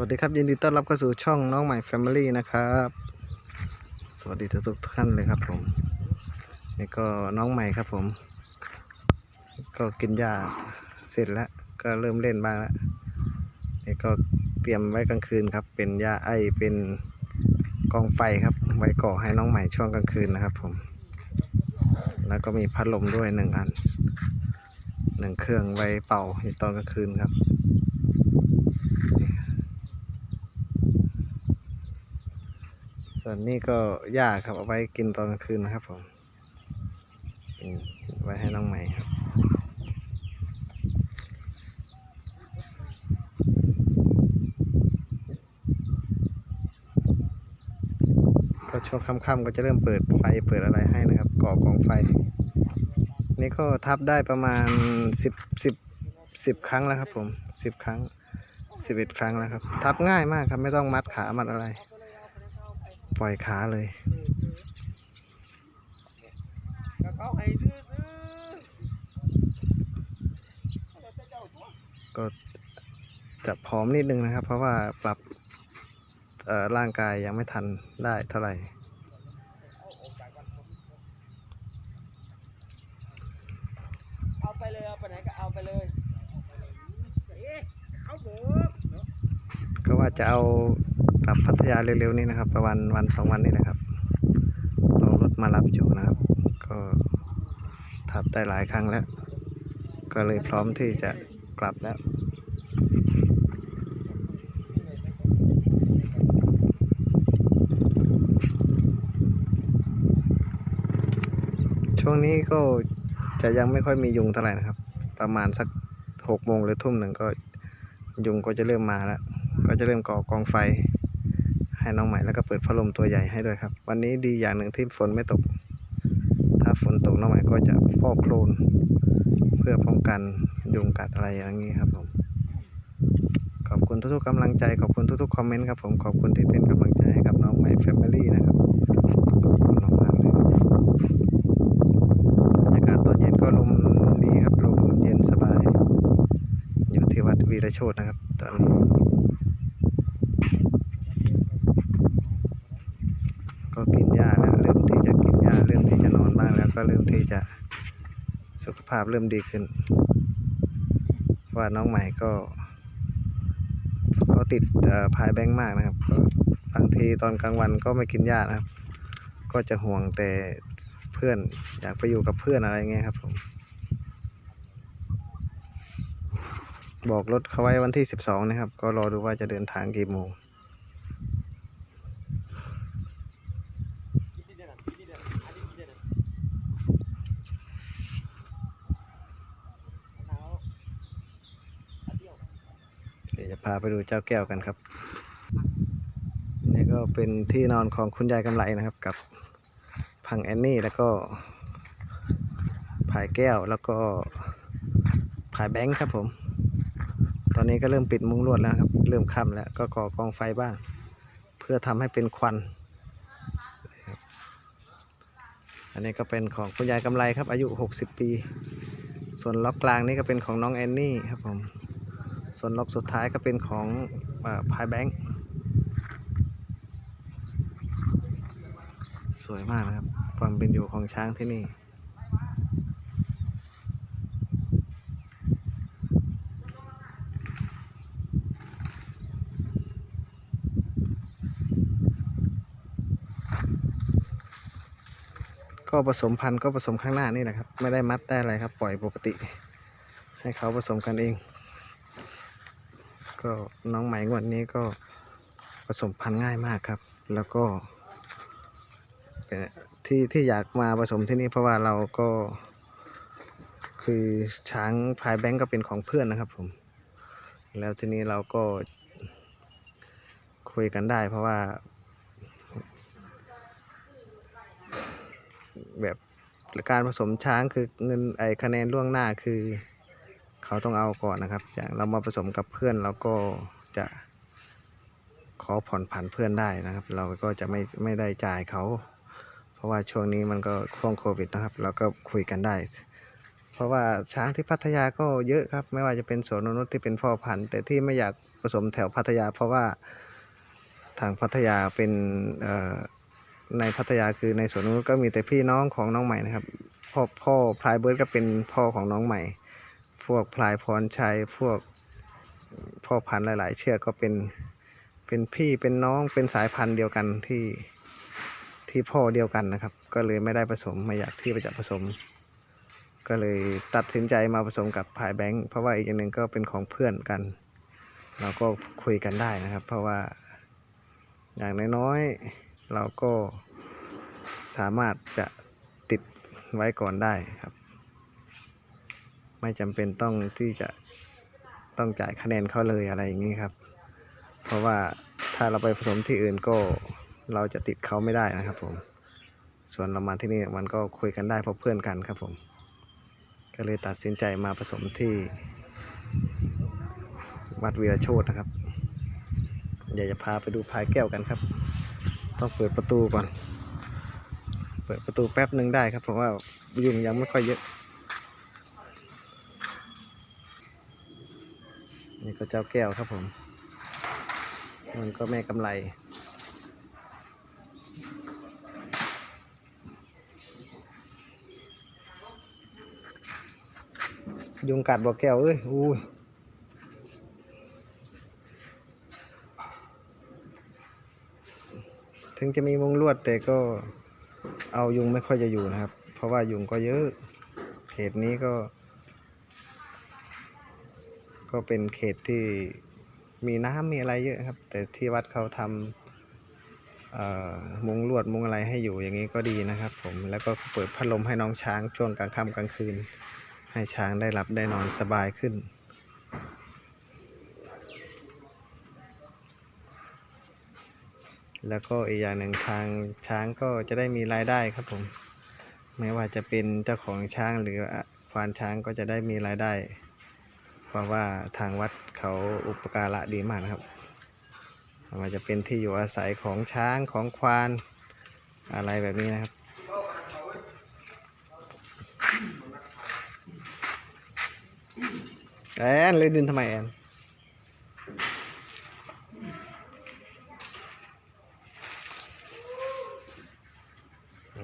วัสดีครับยินดีต้อนรับเข้าสู่ช่องน้องใหม่แฟมิลี่นะครับ สวัสดีทุกๆท่านเลยครับผมนี่ก็น้องใหม่ครับผม ก็กินยาเสร็จแล้ว ก็เริ่มเล่นบ้างแล้วนี่ก็เตรียมไว้กลางคืนครับ เป็นยาไอเป็นกองไฟครับ ไว้ก่อให้น้องใหม่ช่วงกลางคืนนะครับ ผม แล้วก็มีพัดลมด้วยหนึ่งอันหนึ่งเครื่องไว้เป่าในตอนกลางคืนครับ ส่วนนี้ก็หญ้าครับเอาไว้กินตอนกลางคืนนะครับผมอืมไว้ให้น้องใหม่ครับก็ช่วงค่ำๆก็จะเริ่มเปิดไฟเปิดอะไรให้นะครับ ก่อกองไฟ นี่ก็ทับได้ประมาณสิบสิบสิบครั้งแล้วครับผมสิบครั้งสิบเอ็ดครั้งแล้วครับ ทับง่ายมากครับไม่ต้องมัดขามัดอะไร ปล่อยขาเลยก็เขาให้ซื้อซื้อก็จะผอมนิดนึงนะครับ เพราะว่าปรับเอ่อร่างกายยังไม่ทันได้เท่าไหร่เอาไปเลยเอาไปไหนก็เอาไปเลยเอ๊ะเอาผมก็ว่าจะเอา กลับพัทยาเร็วๆนี้นะครับ ประมาณวันสองวันนี้นะครับรอรถมารับอยู่นะครับ ก็ทับได้หลายครั้งแล้ว ก็เลยพร้อมที่จะกลับแล้วช่วงนี้ก็จะยังไม่ค่อยมียุงเท่าไหร่นะครับ ประมาณสักหกโมงหรือทุ่มหนึ่งก็ยุงก็จะเริ่มมาแล้ว ก็จะเริ่มก่อกองไฟ ให้น้องใหม่แล้วก็เปิดพัดลมตัวใหญ่ให้ด้วยครับ วันนี้ดีอย่างหนึ่งที่ฝนไม่ตก ถ้าฝนตกน้องใหม่ก็จะพอกโคลนเพื่อป้องกันยุงกัดอะไรอย่างนี้ครับผมขอบคุณทุกๆกำลังใจขอบคุณทุกๆคอมเมนต์ครับผมขอบคุณที่เป็นกำลังใจให้กับน้องใหม่แฟมิลี่นะครับขอบคุณมากๆเลยบบรรยากาศตอนเย็นก็ลมดีครับลมเย็นสบาย อยู่ที่วัดวีรโชตนะครับตอนนี้ ก็กินหญ้าแล้วเริ่มที่จะกินหญ้าเริ่มที่จะนอนบ้างแล้ว ก็เริ่มที่จะสุขภาพเริ่มดีขึ้น เพราะว่าน้องใหม่ก็ก็ติดพายแบงค์มากนะครับบางทีตอนกลางวันก็ไม่กินหญ้านะครับ ก็จะห่วงแต่เพื่อนอยากไปอยู่กับเพื่อนอะไรเงี้ยครับผมบอกรถเขาไว้วันที่ 12 นะครับ ก็รอดูว่าจะเดินทางกี่โมง กินที่เดือนนั้นกินที่เดือนนั้นอันนี้กินที่เดือนนั้นหนาวอันเดียว เดี๋ ยวจะพาไปดูเจ้าแก้วกันครับนี่ก็เป็นที่นอนของคุณยายกำไรนะครับ กับพังแอนนี่แล้วก็พายแก้วแล้วก็พายแบงค์ครับผม ตอนนี้ก็เริ่มปิดมุ้งลวดแล้วครับ เริ่มค่ำแล้วก็ก่อกองไฟบ้าง เพื่อทำให้เป็นควัน อันนี้ก็เป็นของคุณยายกำไรครับอายุ 60 ปี ส่วนล็อกกลางนี่ก็เป็นของน้องแอนนี่ครับผม ส่วนล็อกสุดท้ายก็เป็นของพายแบงค์สวยมากนะครับ ความเป็นอยู่ของช้างที่นี่ก็ผสมพันธุ์ก็ผสมข้างหน้านี่แหละครับ ไม่ได้มัดได้อะไรครับ ปล่อยปกติ ให้เขาผสมกันเอง ก็น้องไหมงวดนี้ก็ผสมพันธุ์ง่ายมากครับ แล้วก็ที่ที่อยากมาผสมที่นี่เพราะว่าเราก็ คือช้างพายแบงก์ก็เป็นของเพื่อนนะครับผม แล้วทีนี้เราก็คุยกันได้เพราะว่า แบบการผสมช้างคือเงินไอคะแนนล่วงหน้าคือ เขาต้องเอาก่อนนะครับอย่างเรามาผสมกับเพื่อนเราก็จะขอผ่อนผันเพื่อนได้นะครับ เราก็จะไม่ไม่ได้จ่ายเขา เพราะว่าช่วงนี้มันก็ช่วงโควิดนะครับ เราก็คุยกันได้ เพราะว่าช้างที่พัทยาก็เยอะครับ ไม่ว่าจะเป็นสวนนกนุชที่เป็นพ่อพันธุ์ แต่ที่ไม่อยากผสมแถวพัทยา เพราะว่าทางพัทยาเป็นในพัทยาคือในสวนนกนุชก็มีแต่พี่น้องของน้องใหม่นะครับพ่อพ่อพลายเบิร์ดก็เป็นพ่อของน้องใหม่ พวกพลายพรชัยพวกพ่อพันธุ์หลาย ๆ เชือกก็เป็นเป็นพี่เป็นน้องเป็นสายพันธุ์เดียวกันที่ที่พ่อเดียวกันนะครับ ก็เลยไม่ได้ผสมไม่อยากที่จะผสม ก็เลยตัดสินใจมาผสมกับพายแบงค์เพราะว่าอีกอย่างหนึ่งก็เป็นของเพื่อนกัน เราก็คุยกันได้นะครับ เพราะว่าอย่างน้อยๆเราก็สามารถจะติดไว้ก่อนได้ครับ ไม่จำเป็นต้องที่จะต้องจ่ายคะแนนเขาเลยอะไรอย่างนี้ครับ เพราะว่าถ้าเราไปผสมที่อื่นก็เราจะติดเขาไม่ได้นะครับผมส่วนเรามาที่นี่มันก็คุยกันได้เพราะเพื่อนกันครับผม ก็เลยตัดสินใจมาผสมที่วัดวีรโชตนะครับอยากจะพาไปดูพายแก้วกันครับ ต้องเปิดประตูก่อน เปิดประตูแป๊บหนึ่งได้ครับ เพราะว่ายุงยังไม่ค่อยเยอะ เจ้าแก้วครับผมมันก็แม่กำไร ยุงกัดบ่แก้วเอ้ยอู้ยถึงจะมีมงลวดแต่ก็เอายุงไม่ค่อยจะอยู่นะครับ เพราะว่ายุงก็เยอะเขตนี้ก็ ก็เป็นเขตที่มีน้ำมีอะไรเยอะครับ แต่ที่วัดเขาทำมุงลวดมุงอะไรให้อยู่อย่างนี้ก็ดีนะครับ ผมแล้วก็เปิดพัดลมให้น้องช้างช่วงกลางค่ำกลางคืน ให้ช้างได้หลับได้นอนสบายขึ้นแล้วก็อีกอย่างหนึ่งทางช้างก็จะได้มีรายได้ครับผมไม่ว่าจะเป็นเจ้าของช้างหรือควานช้างก็จะได้มีรายได้ ราะว่าทางวัดเขาอุปการะดีมากนะครับม่ว่าจะเป็นที่อยู่อาศัยของช้างของควานอะไรแบบนี้นะครับ แอนเลยดินทำไมแอน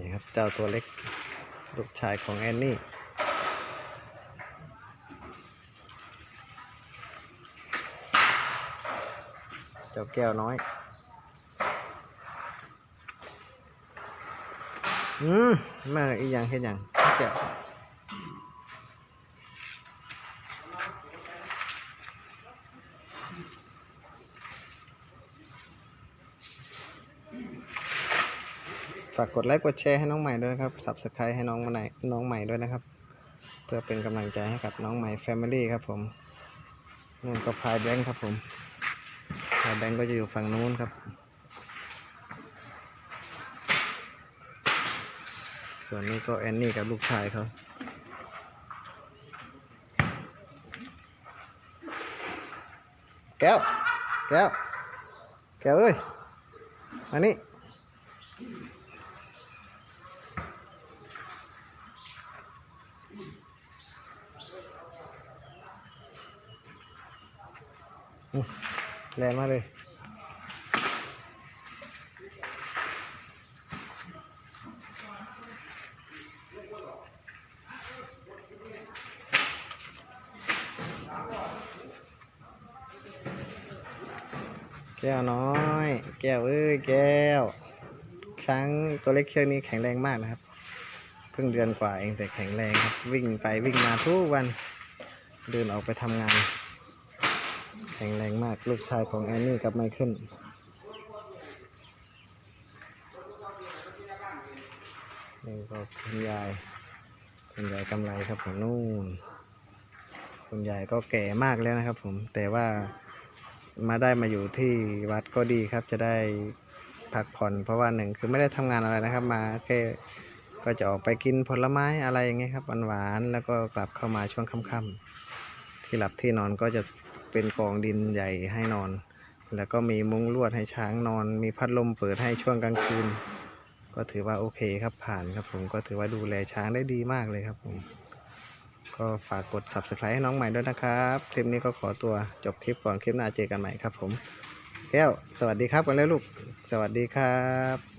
นี่ครับเจ้าตัวเล็กลูกชายของแอนนี่ จ้าแก้วน้อย อืมมาอีกอย่างเห็นอย่างแก้วฝากกดไลค์กดแชร์ให้น้องใหม่ด้วยนะครับ subscribe ให้น้องมาไหนน้องใหม่ด้วยนะครับ เพื่อเป็นกำลังใจให้กับน้องใหม่ Family ครับผมนู่นก็พายแบงค์ครับผม พาแบงค์ก็จะอยู่ฝั่งนู้นครับส่วนนี้ก็แอนนี่กับลูกชายเขาแก้ว แก้ว แก้วเอ้ยมานี่ แรงมากเลย แก้วน้อย แก้วเอ้ย แก้ว ช้างตัวเล็กเชือกนี้แข็งแรงมากนะครับ เพิ่งเดือนกว่าเองแต่แข็งแรงครับ วิ่งไปวิ่งมาทุกวัน เดินออกไปทำงาน ข็งแรงมากลูกชายของแอนนี่กับไมเคิลนี่ก็คุณยาย คุณยายกำไรครับผมนู่น คุณยายก็แก่มากแล้วนะครับ ผมแต่ว่ามาได้มาอยู่ที่วัดก็ดีครับ จะได้พักผ่อนเพราะว่าหนึ่งคือไม่ได้ทำงานอะไรนะครับ มาแค่ก็จะออกไปกินผลไม้อะไรอย่างเงี้ยครับหวานๆแล้วก็กลับเข้ามาช่วงค่ำๆที่หลับที่นอนก็จะ เป็นกองดินใหญ่ให้นอน แล้วก็มีมุ้งลวดให้ช้างนอน มีพัดลมเปิดให้ช่วงกลางคืน ก็ถือว่าโอเคครับผ่านครับผมก็ถือว่าดูแลช้างได้ดีมากเลยครับผมก็ฝากกด subscribe ให้น้องใหม่ด้วยนะครับ คลิปนี้ก็ขอตัวจบคลิปก่อนคลิปหน้าเจอกันใหม่ครับผมแก้วสวัสดีครับกันแล้วลูก สวัสดีครับ